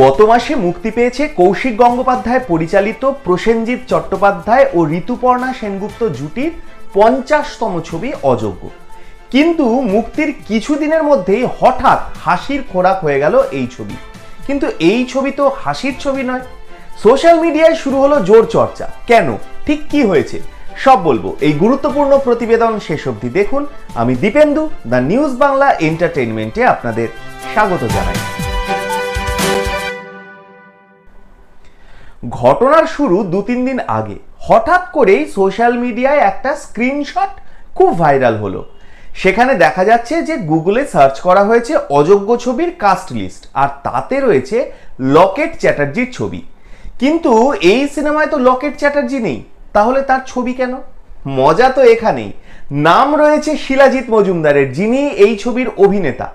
গত মাসে মুক্তি পেয়েছে কৌশিক গঙ্গোপাধ্যায় পরিচালিত প্রসেনজিৎ চট্টোপাধ্যায় ও ঋতুপর্ণা সেনগুপ্ত জুটির পঞ্চাশতম ছবি অযোগ্য। কিন্তু মুক্তির কিছুদিনের মধ্যেই হঠাৎ হাসির খোরাক হয়ে গেল এই ছবি। কিন্তু এই ছবি তো হাসির ছবি নয়। সোশ্যাল মিডিয়ায় শুরু হলো জোর চর্চা। কেন? ঠিক কি হয়েছে? সব বলব। এই গুরুত্বপূর্ণ প্রতিবেদন শেষ অবধি দেখুন। আমি দীপেন্দু, দ্য নিউজ বাংলা এন্টারটেইনমেন্টে আপনাদের স্বাগত জানাই। ঘটনার শুরু দু তিন দিন আগে। হঠাৎ করেই সোশ্যাল মিডিয়ায় একটা স্ক্রিনশট খুব ভাইরাল হলো। সেখানে দেখা যাচ্ছে যে গুগলে সার্চ করা হয়েছে অযোগ্য ছবির কাস্ট লিস্ট, আর তাতে রয়েছে লকেট চ্যাটার্জির ছবি। কিন্তু এই সিনেমায় তো লকেট চ্যাটার্জি নেই, তাহলে তার ছবি কেন? মজা তো এখানেই। নাম রয়েছে শিলাজিৎ মজুমদারের, যিনি এই ছবির অভিনেতা।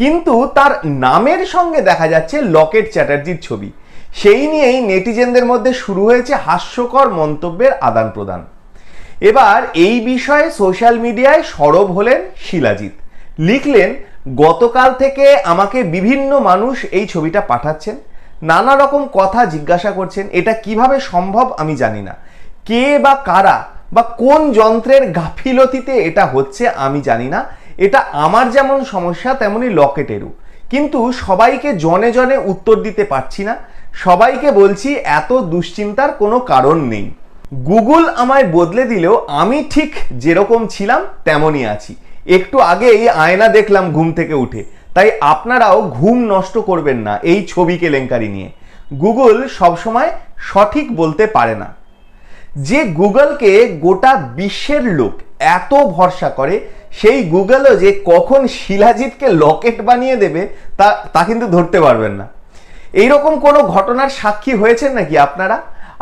কিন্তু তার নামের সঙ্গে দেখা যাচ্ছে লকেট চ্যাটার্জির ছবি। সেই নিয়েই নেটিজেনদের মধ্যে শুরু হয়েছে হাস্যকর মন্তব্যের আদান প্রদান। এবার এই বিষয়ে সোশ্যাল মিডিয়ায় সরব হলেন শিলাজিৎ। লিখলেন, গতকাল থেকে আমাকে বিভিন্ন মানুষ এই ছবিটা পাঠাচ্ছেন। নানা রকম কথা জিজ্ঞাসা করছেন, এটা কীভাবে সম্ভব আমি জানি না। কে বা কারা বা কোন যন্ত্রের গাফিলতিতে এটা হচ্ছে আমি জানি না। এটা আমার যেমন সমস্যা, তেমনি লকেটেরও। কিন্তু সবাইকে জনে জনে উত্তর দিতে পারছি না। সবাইকে বলছি এত দুশ্চিন্তার কোনো কারণ নেই। গুগল আমায় বদলে দিলেও আমি ঠিক যেরকম ছিলাম তেমনই আছি। একটু আগেই আয়না দেখলাম ঘুম থেকে উঠে। তাই আপনারাও ঘুম নষ্ট করবেন না এই ছবি কেলেঙ্কারি নিয়ে। গুগল সবসময় সঠিক বলতে পারে না। যে গুগলকে গোটা বিশ্বের লোক এত ভরসা করে, সেই গুগলও যে কখন শিলাজিৎকে লকেট বানিয়ে দেবে তা তা কিন্তু ধরতে পারবেন না। এইরকম কোনো ঘটনার সাক্ষী হয়েছেন নাকি আপনারা?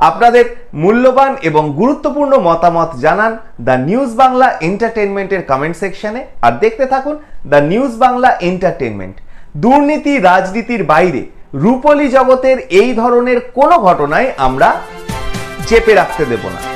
আপনাদের মূল্যবান এবং গুরুত্বপূর্ণ মতামত জানান দ্য নিউজ বাংলা এন্টারটেনমেন্টের কমেন্ট সেকশনে। আর দেখতে থাকুন দ্য নিউজ বাংলা এন্টারটেনমেন্ট দুর্নীতি রাজনীতির বাইরে রূপলি জগতের এই ধরনের কোনো ঘটনায় আমরা চেপে রাখতে দেব না।